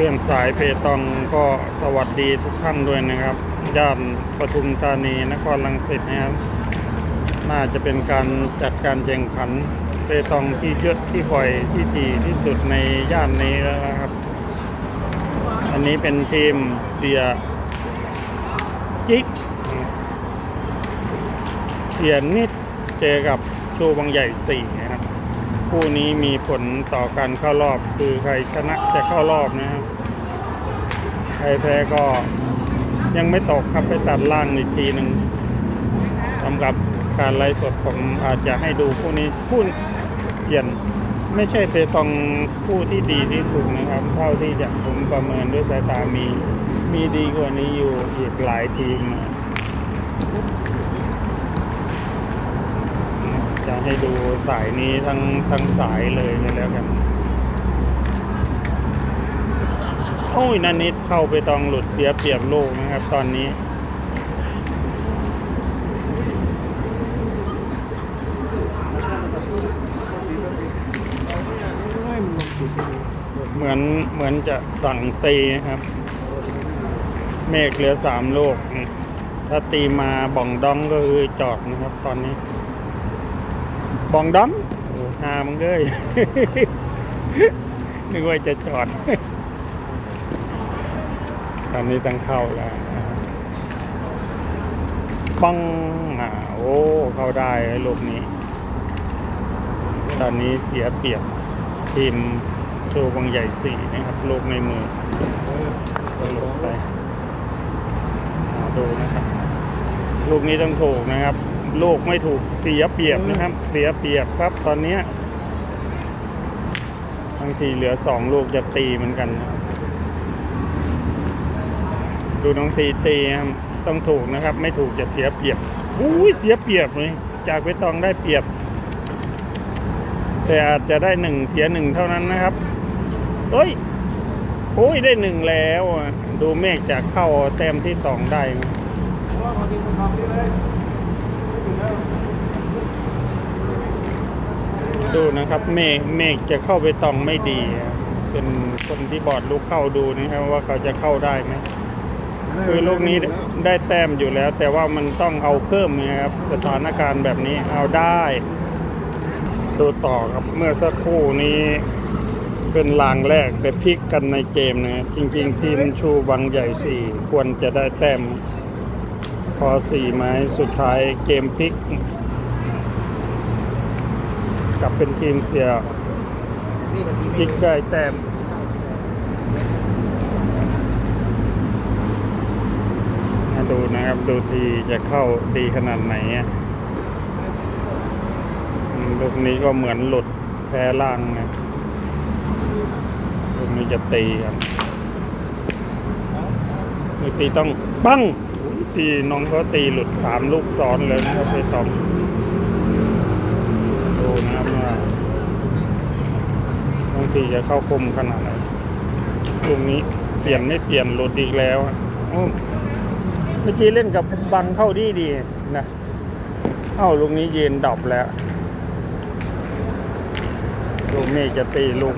เรื่องสายเปตองก็สวัสดีทุกท่านด้วยนะครับย่านปทุมธานีนครลังสิตนะครับ น่าจะเป็นการจัดการแข่งขันเปตองที่เยอะที่บ่อยที่ถี่ที่สุดในย่านนี้แล้วนะครับ อันนี้เป็นทีมเสียจิกเสียนิดเจอกับชูบางใหญ่สี่ คู่นี้มีผลต่อการเข้ารอบคือใครชนะจะเข้ารอบนะครับ ใครแพ้ก็ยังไม่ตกครับไปตัดล่างอีกทีหนึ่งสำหรับการไลฟ์สดผมอาจจะให้ดูคู่นี้คู่เปลี่ยนไม่ใช่เปตองคู่ที่ดีที่สุดนะครับ เท่าที่จะผมประเมินด้วยสายตามี มีดีกว่านี้อยู่อีกหลายทีมนะ จะให้ดูสายนี้ทั้งทั้งสายเลยกันแล้วกัน โอ้ยนันนิดเข้าไปตองหลุดเสียเปรียบโลกนะครับ ตอนนี้ เหมือนเหมือนจะสั่งตีนะครับ เมฆเหลือสามโลก ถ้าตีมาบ่องดองก็คือจอดนะครับตอนนี้ บ่องดองโอ้หามึงเอ้ยนึกว่าจะจอด ตอนนี้ต้องเข้าแล้วนะครับปังอ่าโอ้ เข้าได้ลูกนี้ ตอนนี้เสียเปรียบทีมโชว์บางใหญ่สี่นะครับ ลูกในมือก็หลบไปเอาดูนะครับ ลูกนี้ต้องถูกนะครับ ลูกไม่ถูกเสียเปรียบนะครับ เสียเปรียบครับตอนเนี้ยบางทีเหลือสองลูกจะตีเหมือนกันนะดูน้องทีตีครับต้องถูกนะครับ ไม่ถูกจะเสียเปรียบอุ้ยเสียเปรียบเลยจากไปตองได้เปรียบ แต่อาจจะได้หนึ่งเสียหนึ่งเท่านั้นนะครับเฮ้ยโอ้ยได้หนึ่งแล้วดูเมฆจะเข้าแต้มที่สองได้ไหม ดูนะครับ เมฆเมฆจะเข้าไปตองไม่ดี เป็นคนที่บอดลูกเข้าดูนะครับว่าเขาจะเข้าได้ไหมคือลูกนี้ได้แต้มอยู่แล้ว แต่ว่ามันต้องเอาเพิ่มนะครับสถานการณ์แบบนี้เอาได้ดูต่อครับเมื่อสักครู่นี้เป็นลางแรกแต่พลิกกันในเกมนะจริง ๆ ทีมชูบางใหญ่สี่ควรจะได้แต้ม พอสี่ไม้สุดท้ายเกมพลิกกลับเป็นทีมเสียพิกได้แต้มมาดูนะครับ ดูทีจะเข้าดีขนาดไหนลูกนี้ก็เหมือนหลุดแพ้ล่างนะลูกนี้จะตีครับตีต้องปัง อุ๊ยตีน้องเขาตีหลุดสามลูกซ้อนเลยนะครับไปตองดูนะครับว่าบางทีจะเข้าคมขนาดไหนลูกนี้เปลี่ยนไม่เปลี่ยนหลุดอีกแล้วโอ้เมื่อกี้เล่นกับบังเข้าดีดีนะเอ้าลูกนี้เยืนดรอปแล้วลูกเมฆจะตีลูก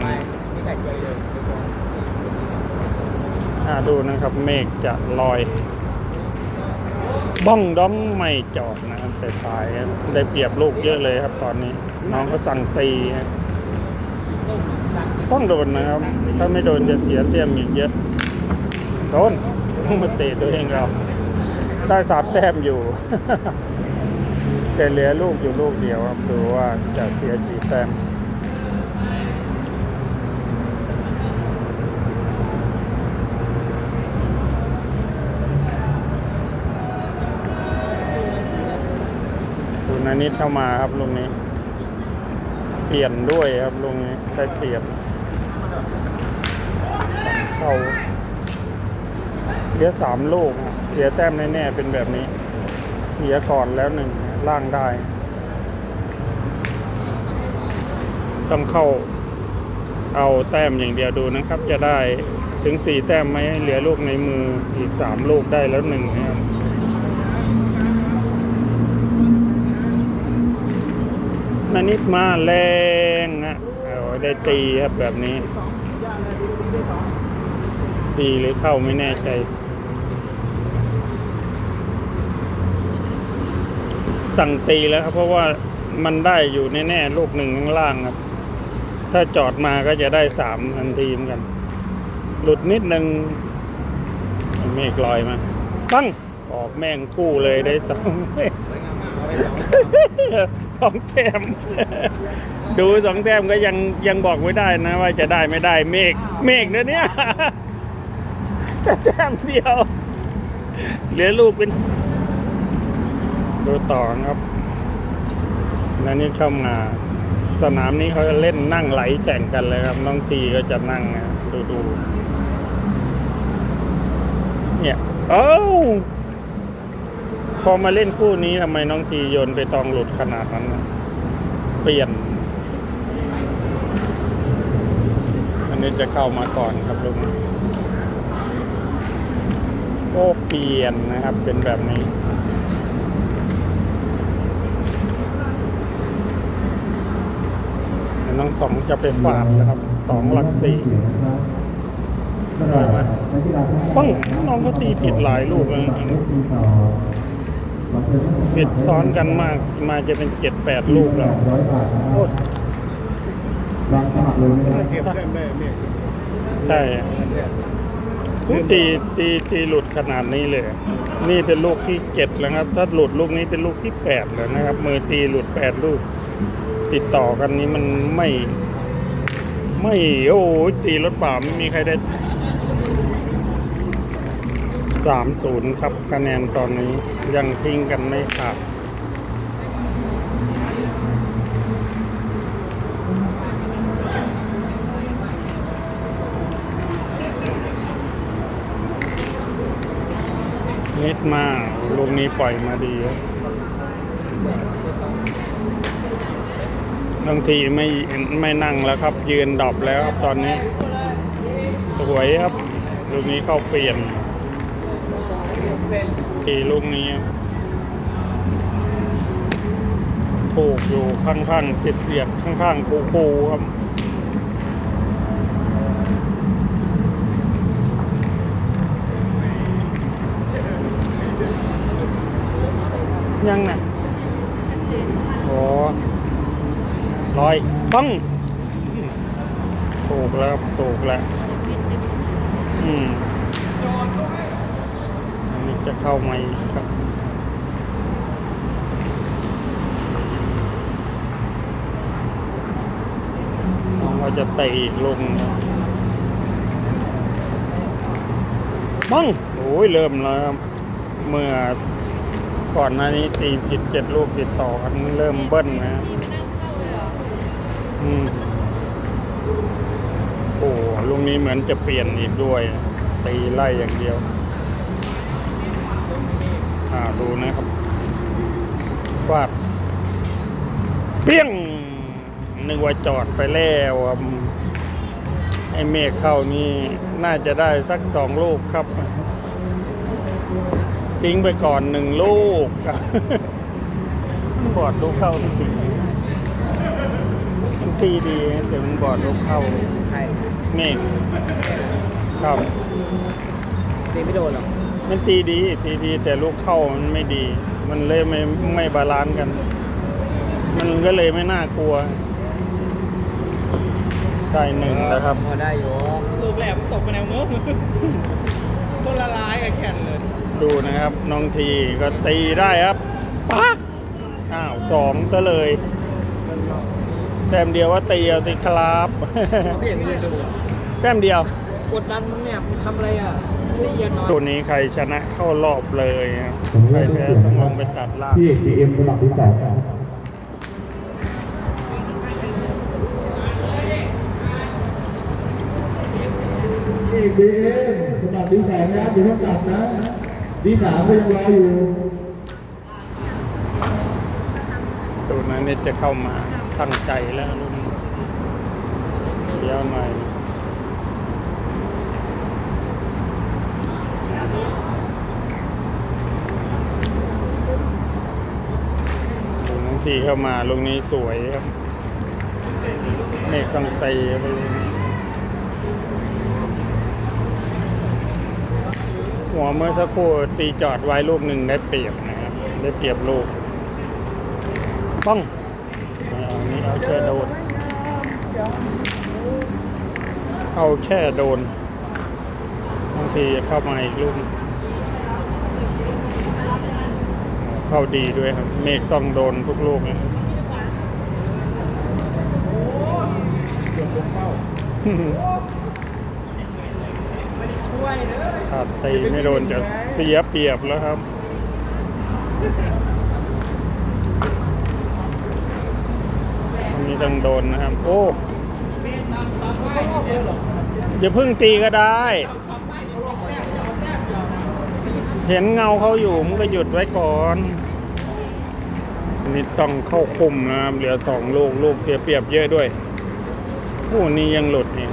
ดูนะครับเมฆจะลอย บ้องด้องไม่จอดนะครับแต่ตายได้เปรียบลูกเยอะเลยครับ ตอนนี้ น้องก็สั่งตีต้องโดนนะครับ ถ้าไม่โดนจะเสียเต็มอีกเยอะโดนต้องมาเตะตัวเองเราได้สามแต้มอยู่ แต่เหลือลูกอยู่ลูกเดียวครับดูว่าจะเสียกี่แต้ม นานิดเข้ามาครับลุงนี้ เปลี่ยนด้วยครับลุงนี้ได้เปลี่ยนเข้าเหลือสามลูกเสียแต้มแน่ๆเป็นแบบนี้ เสียก่อนแล้วหนึ่งล่างได้ ต้องเข้าเอาแต้มอย่างเดียวดูนะครับ จะได้ถึงสี่แต้มไหมเหลือลูกในมืออีกสามลูกได้แล้วหนึ่งนะครับ นันนิดมาแรงนะเอาได้ตีครับแบบนี้ ตีหรือเข้าไม่แน่ใจสั่งตีแล้วครับ เพราะว่ามันได้อยู่แน่ๆลูกหนึ่งข้างล่างครับ ถ้าจอดมาก็จะได้สามทันทีเหมือนกัน หลุดนิดนึงเมฆลอยมาปั้งออกแม่งคู่เลยได้สองเสวยงเองแต้ม ดูสองแต้มก็ยังยังบอกไม่ได้นะ ว่าจะได้ไม่ได้เมฆเมฆนะเนี่ยแต้มเดียว เหลือลูกเป็น ดูต่อครับนั่นนี่เข้ามา สนามนี้เขาจะเล่นนั่งไหลแข่งกันเลยครับ น้องทีก็จะนั่งดูดูเนี่ย เอ้า พอมาเล่นคู่นี้ทำไมน้องทีโยนไปตองหลุดขนาดนั้นนะเปลี่ยน อันนี้จะเข้ามาก่อนครับลุงโอ้เปลี่ยนนะครับ เป็นแบบนี้น้องสองจะไปฝาดนะครับสองหลักสี่ได้ไหมปังน้องเขาตีผิดหลายลูกเลย ผิดซ้อนกันมากมาจะเป็นเจ็ดแปดลูกแล้วโอ้ยเก็บแต้มได้เนี่ยใช่ตีตีตีหลุดขนาดนี้เลย นี่เป็นลูกที่เจ็ดแล้วครับ ถ้าหลุดลูกนี้เป็นลูกที่แปดแล้วนะครับ มือตีหลุดแปดลูก ติดต่อกันนี้มันไม่ ไม่โอ้ยตีรถเปล่าไม่มีใครได้ สามศูนย์ครับคะแนนตอนนี้ยังทิ้งกันไม่ขาดนิดมากลูกนี้ปล่อยมาดีครับบางทีไม่ไม่นั่งแล้วครับ ยืนดรอปแล้วครับตอนนี้ สวยครับลูกนี้เข้าเปลี่ยน ทีลูกนี้ ถูกอยู่ข้างๆ เสียดเสียดๆข้างๆคูคูๆครับยังนะโอ้ร้อยปังถูกแล้วถูกแล้ว อืม เข้ามาอีกครับน้องว่าจะเตะอีกลูกหนึ่งครับปังโอ้ยเริ่มแล้วครับเมื่อก่อนหน้านี้ตีผิดเจ็ดลูกติดต่อกันเริ่มเบิ้ลนะอืมโอ้ลุงนี้เหมือนจะเปลี่ยนอีกด้วย ตีไล่อย่างเดียว อ่าดูนะครับฟาดเปี้ยงนึกว่าจอดไปแล้วอะไอ้เมฆเข้านี่น่าจะได้สักสองลูกครับ ทิ้งไปก่อนหนึ่งลูกบอดลูกเข้าที่มันตีดีแต่มันบอดลูกเข้าใครเมฆครับตีไม่โดนหรอก มันตีดีตีดีแต่ลูกเข้ามันไม่ดี มันเลยไม่ไม่บาลานซ์กัน มันก็เลยไม่น่ากลัวได้หนึ่งแล้วครับ พอได้อยู่ลูกแหลมตกไปแนวเงื้อคนละลายกับแข่นเลย ดูนะครับน้องทีก็ตีได้ครับปักอ้าวสองซะเลยแต้มเดียวว่าตีเอาติครับพี่เอกไม่ได้ดูอะแต้มเดียว กดดันมึงเนี่ยมึงทำอะไรอะ ไม่ละเอียดหน่อยตัวนี้ใครชนะเข้ารอบเลยครับใครแพ้ต้องลงไปตัดล่างพี่เอกซีเอ็มระดับที่สองครับพี่ซีเอ็มระดับที่สองนะอยู่เท่ากับนะที่สามก็ยังรออยู่ตัวนั้นเนี่ยจะเข้ามาตั้งใจแล้วลุงเดี๋ยวหน่อยลุง ทีเข้ามาลุงนี้สวยครับเมฆต้องตีไปเลยหัวเมื่อสักครู่ตีจอดไว้ลูกหนึ่งได้เปรียบนะครับได้เปรียบลูกป้องอาอันนี้เอาแค่โดน เอาแค่โดนบางทีเข้ามาอีกลูก เข้าดีด้วยครับ เมฆต้องโดนทุกลูกเลยเกือบลงเป้าถ้าตีไม่โดนจะเสียเปรียบแล้วครับอันนี้ต้องโดนนะครับ โอ้อย่าเพิ่งตีก็ได้ เห็นเงาเขาอยู่มันก็หยุดไว้ก่อนนนี้ต้องเข้าคุมนะครับเหลือสองลูกลูกเสียเปรียบเยอะด้วยโอ้นี่ยังหลุดนี่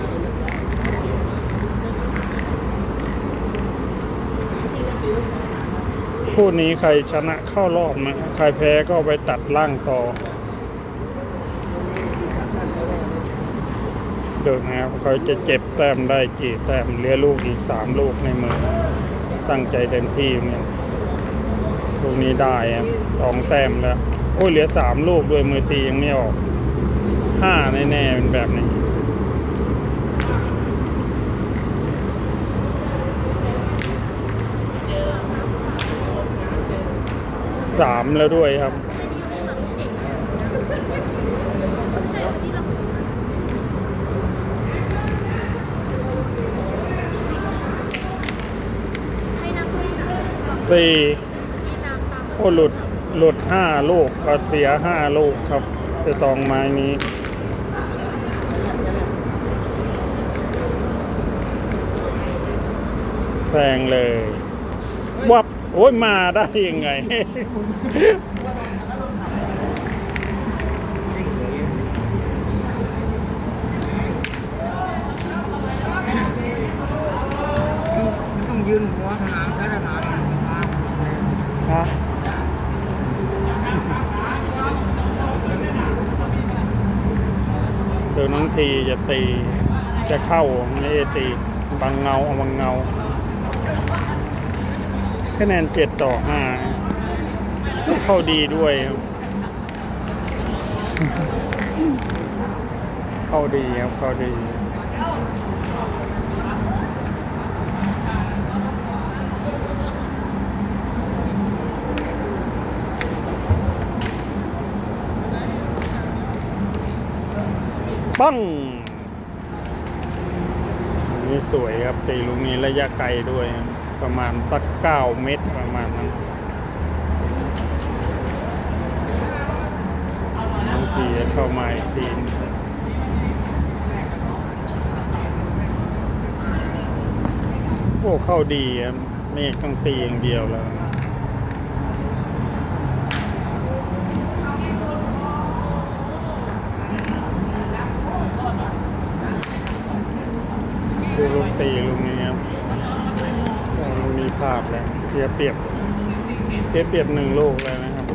คู่นี้ใครชนะเข้ารอบนะใครแพ้ก็ไปตัดล่างต่อดูนะครับเขาจะเจ็บแต้มได้กี่แต้มเหลือลูกอีกสามลูกในมือ ตั้งใจเต็มที่เนี่ยลูกนี้ได้ครับสองแต้มแล้ว โอ้ยเหลือสามลูกด้วยมือตียังไม่ออกห้าแน่ๆเป็นแบบนี้สามแล้วด้วยครับ ให้น้ำด้วยนะ สี่โอ้หลุดหลุดห้าลูกก็เสียห้าลูกครับจะตองไม้นี้แซงเลยวับโอ้ยมาได้ยังไงยืนหัวถนางใช้ถนางมา ฮะ ตีจะตีจะเข้าไม่ได้ตีบางเงาเอาบางเงาคะแนนเจ็ดต่อห้าเข้าดีด้วย เข้าดีครับเข้าดี ปังนี่สวยครับตีลูกนี้ระยะไกลด้วย ประมาณสักเก้าเมตรประมาณนั้นบางทีเข้ามาอีกทีโอ้เข้าดีครับเมฆต้องตีอย่างเดียวแล้ว ดูลูกตีลูกนี้ครับโอ้ลูกนี้ พลาดแล้วเสียเปรียบเสียเปรียบหนึ่งลูกเลยนะครับ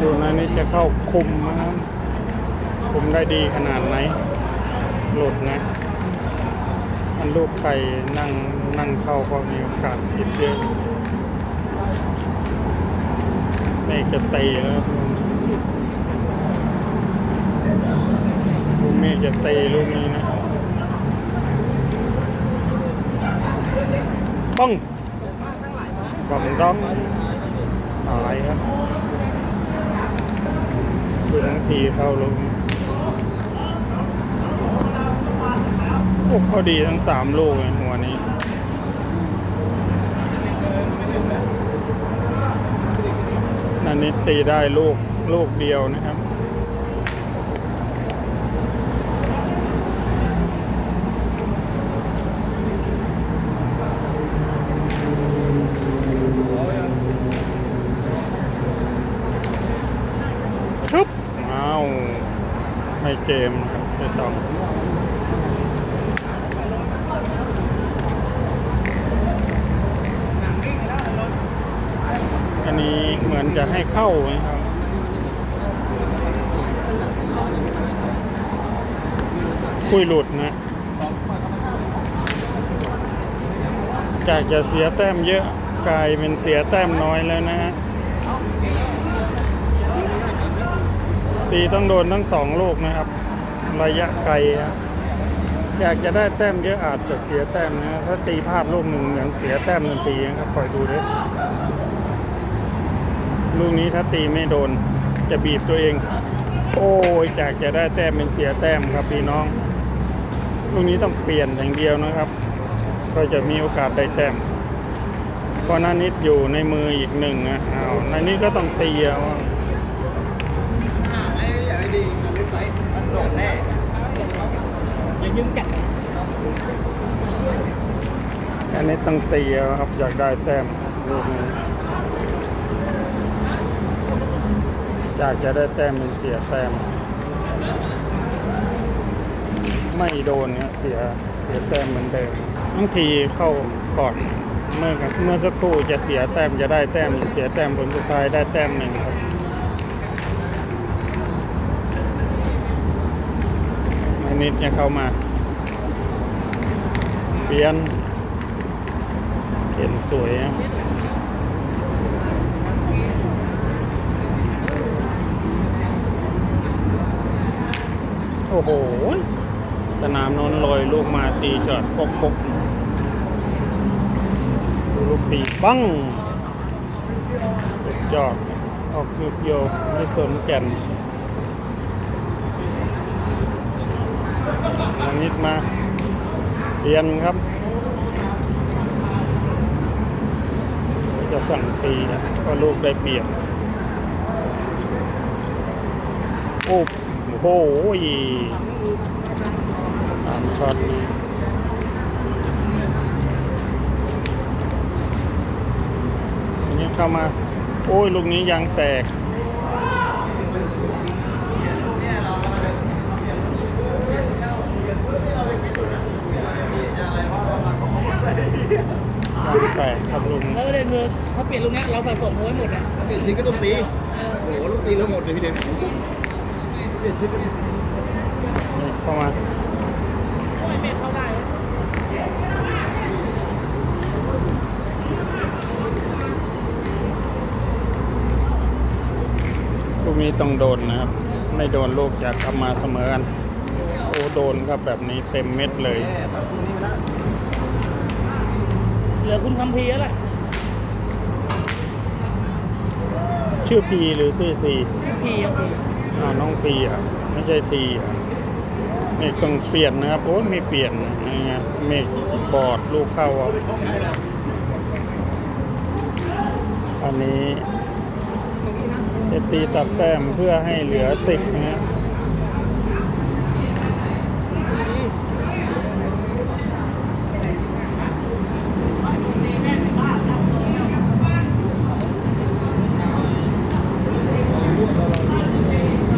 ดูนะนี่จะเข้าคุมนะครับคุมได้ดีขนาดไหน หลุดนะ อันลูกไก่นั่งนั่งเข้าก็มีโอกาสผิดเยอะไม่จะตีแล้วลูกเมฆจะตีลูกนี้นะ ป้องบังร้องอะไรครับดูทั้งทีเข้าลูกนี้โอ้เขาดีทั้งสามลูกเลยหัวนี้นันนี้ตีได้ลูกลูกเดียวนะครับ ชุบอ้าวไม่ เกมนะครับไม่ต้องอันนี้เหมือนจะให้เข้าไหมครับ คุยหลุดนะจากจะเสียแต้มเยอะกลายเป็นเสียแต้มน้อยแล้วนะฮะ ตีต้องโดนทั้งสองลูกนะครับ ระยะไกลอยากจะได้แต้มเยอะอาจจะเสียแต้มนะถ้าตีพลาดลูกหนึ่งเหมือนเสียแต้มทันทีนะครับคอยดูด้วยลูกนี้ถ้าตีไม่โดนจะบีบตัวเอง โอ้ยจากจะได้แต้มเป็นเสียแต้มครับพี่น้องลูกนี้ต้องเปลี่ยนอย่างเดียวนะครับ ก็จะมีโอกาสได้แต้มเพราะนานิดอยู่ในมืออีกหนึ่งนะอ้าวนนิดก็ต้องตีเอา ยืมจัดอันนี้ต้องตีครับอยากได้แต้มลูกนี้อยากจะได้แต้มเป็นเสียแต้ม ไม่โดนเนี่ยเสียเสียแต้มเหมือนเดิมบางทีเข้าก่อนเมื่อเมื่อสักครู่จะเสียแต้มจะได้แต้มเสียแต้มผลสุดท้ายได้แต้มหนึ่งครับนนี้จะเข้ามา เปลี่ยนเห็นสวยนะโอ้โห สนามนนท์ลอยลูกมาตีจอดปกปกดูลูกตีปังสุดยอด ออกยุกโยกไม่สนแก่นมานิดมา รียนครับ จะสั่งตีนะเพราะลูกได้เปรียบโอ้โหตามช็อตนี้นนี้เข้ามา โอ้ย ลูกนี้ยางแตก ยางแตกครับลุงแล้วประเด็นคือถ้าเปลี่ยนลูกเนี้ยเราสะสมเอาไว้หมดอะเปลี่ยนชิ้นก็ต้องตีเออโอ้โหลูกตีแล้วหมดเลยพี่เด่นเปลี่ยนชิ้นก็นี่เข้ามาทำไมเปลี่ยนเข้าได้วะลูกนี้ต้องโดนนะครับ ไม่โดนลูกจะกลับมาเสมอกัน โอ้โดนครับแบบนี้เต็มเม็ดเลย แม่ตัดคู่นี้ไปแล้วเหลือคุณคำพีแล้วแหละชื่อพีหรือชื่อทีชื่อพีครับพีอ้าวน้องพีอะไม่ใช่ทีอะเมฆต้องเปลี่ยนนะครับโอ้ยไม่เปลี่ยนนะไงเมฆบอดลูกเข้าอะอันนี้จะตีตัดแต้มเพื่อให้เหลือสิบนะฮะ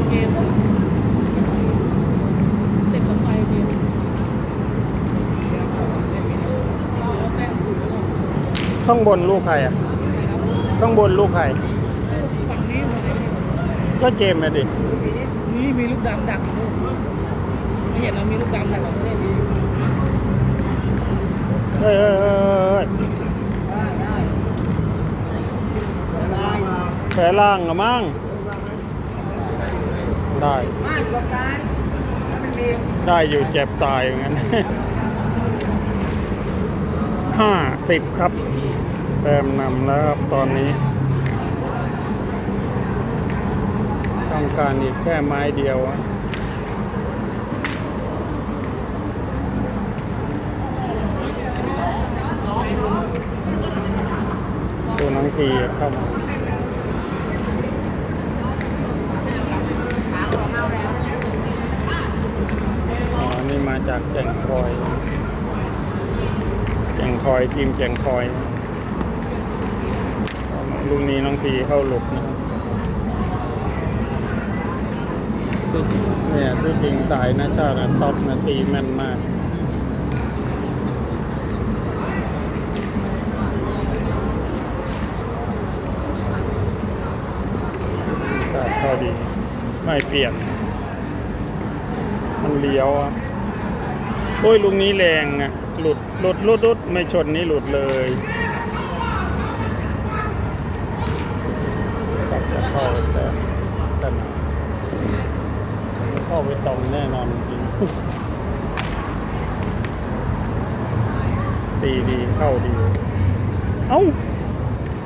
เกมเด็กสองใบทีเราเอาแต้มถูกแล้ว ข้างบนลูกใครอะข้างบนลูกใครฝั่งนี้มาไหนเนี่ยก็เจมส์นะดินี่มีลูกดำดักอยู่ไม่เห็นเรามีลูกดำดักอยู่นี่เฮ้ยเฮ้ยเฮ้ยเฮ้ยแผลล่างเหรอมั้งได้ได้อยู่เจ็บตายอย่างนั้นห้าสิบครับ แต้มนำแล้วครับตอนนี้ต้องการอีกแค่ไม้เดียวตัวน้องทีเข้ามาอ๋อ นี่มาจากแก่งคอย แก่งคอยทีมแก่งคอย ลูกนี้น้องทีเข้าหลบนะครับเนี่ยที่จริงสายนะชาตินะท็อปนะตีแม่นมากสายเข้าดี ไม่เปลี่ยน มันเลี้ยวอะโอ้ยลุงนี้แรงอะ หลุดหลุดหลุดหลุดไม่ชนนี่หลุดเลยตัดจะ เข้าแต่สนามเข้าไปตรงแน่นอนจริงตีดีเข้าดี เอ้า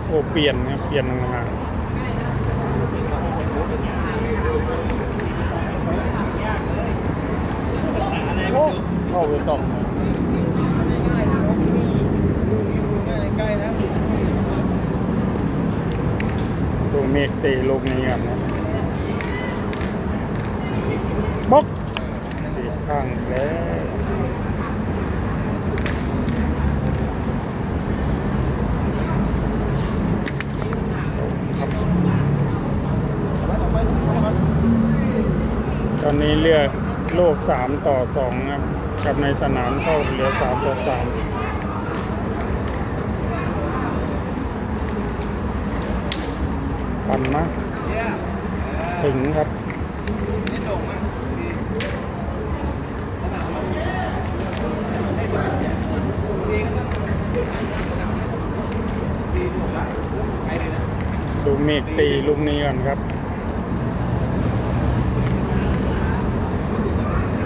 โอ้เปลี่ยนนะเปลี่ยนมาโอ้เข้าไปตรงนะง่ายๆนะลูกนี้ลูกนี้ใกล้ๆนะ ดูเมฆตีลูกนี้ครับนะบ๊อกตีข้างแล้วตอนนี้เลือกโลกสามต่อสองครับ กับในสนามเข้าเหลือสามต่อสามปั่นนะ เนี่ย ถึงครับ นี่โด่งมากดีขนาดเราให้ตัวดีก็ต้องดีโด่งละ ไปเลยนะดูเมฆตีลูกนี้ก่อนครับ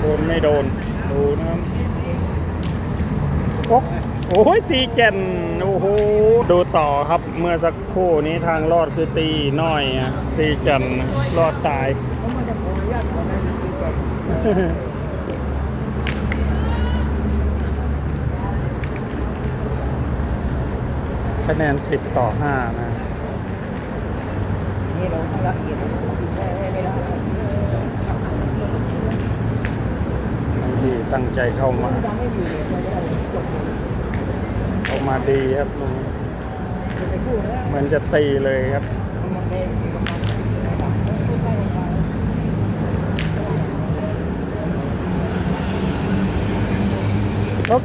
โดนไม่โดน ดูนะ โอ้ยตีแก่นโอ้โหดูต่อครับเมื่อสักครู่นี้ทางรอดคือตีน้อยอะตีแก่นรอดตาย คะแนน 10 ต่อ 5 นะนี่เราต้องละเอียดนะไม่ตั้งใจเข้ามา ยังไม่อยู่เลยไม่ได้จบเข้ามาดีครับลุงจะไปพูดนะเหมือนจะตีเลยครับมันเองมันมันใกล้ๆกันปุ๊บ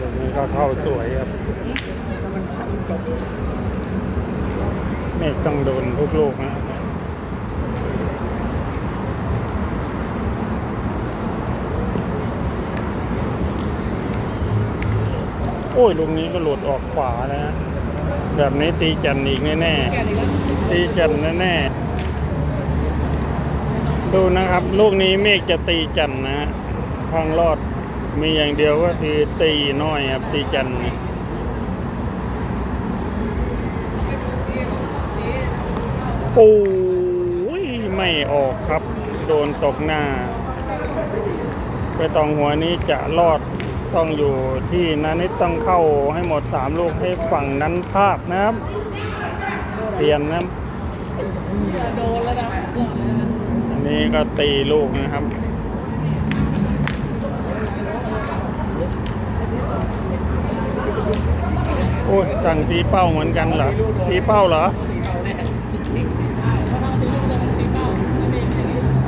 ลูกนี้ก็เข้าสวยครับ เมฆต้องโดนทุกลูกนะโอ้ยลูกนี้ก็หลุดออกขวานะฮะแบบนี้ตีจันอีกแน่แก่ดีแล้วๆตีจันแน่ๆ ดูนะครับ ลูกนี้เมฆจะตีจันนะฮะทางรอดมีอย่างเดียวก็คือตีน้อยครับตีจันนะ โอ้ยไม่ออกครับ โดนตกหน้า ไปตองหัวนี้จะรอดต้องอยู่ที่นั้นนี่ต้องเข้าให้หมดสามลูกให้ฝั่งนั้นพลาดนะครับเปลี่ยนนะโดนแล้วนะอันนี้ก็ตีลูกนะครับโอ้ยสั่งตีเป้าเหมือนกันเหรอตีเป้าเหรอ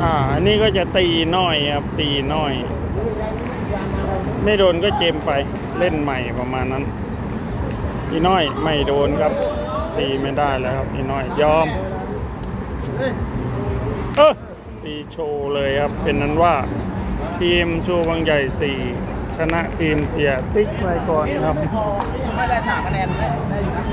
อ่า อันนี้ก็จะตีน้อยครับ ตีน้อย ไม่โดนก็เจมไป เล่นใหม่ประมาณนั้น อีน้อยไม่โดนครับ ตีไม่ได้แล้วครับ อีน้อยยอม เออตีโชว์เลยครับ เป็นนั้นว่า ทีมชูวังใหญ่สี่ชนะทีมเสียติ๊กไปก่อนครับ ไม่พอไม่ได้สามคะแนนได้ได้อยู่นะ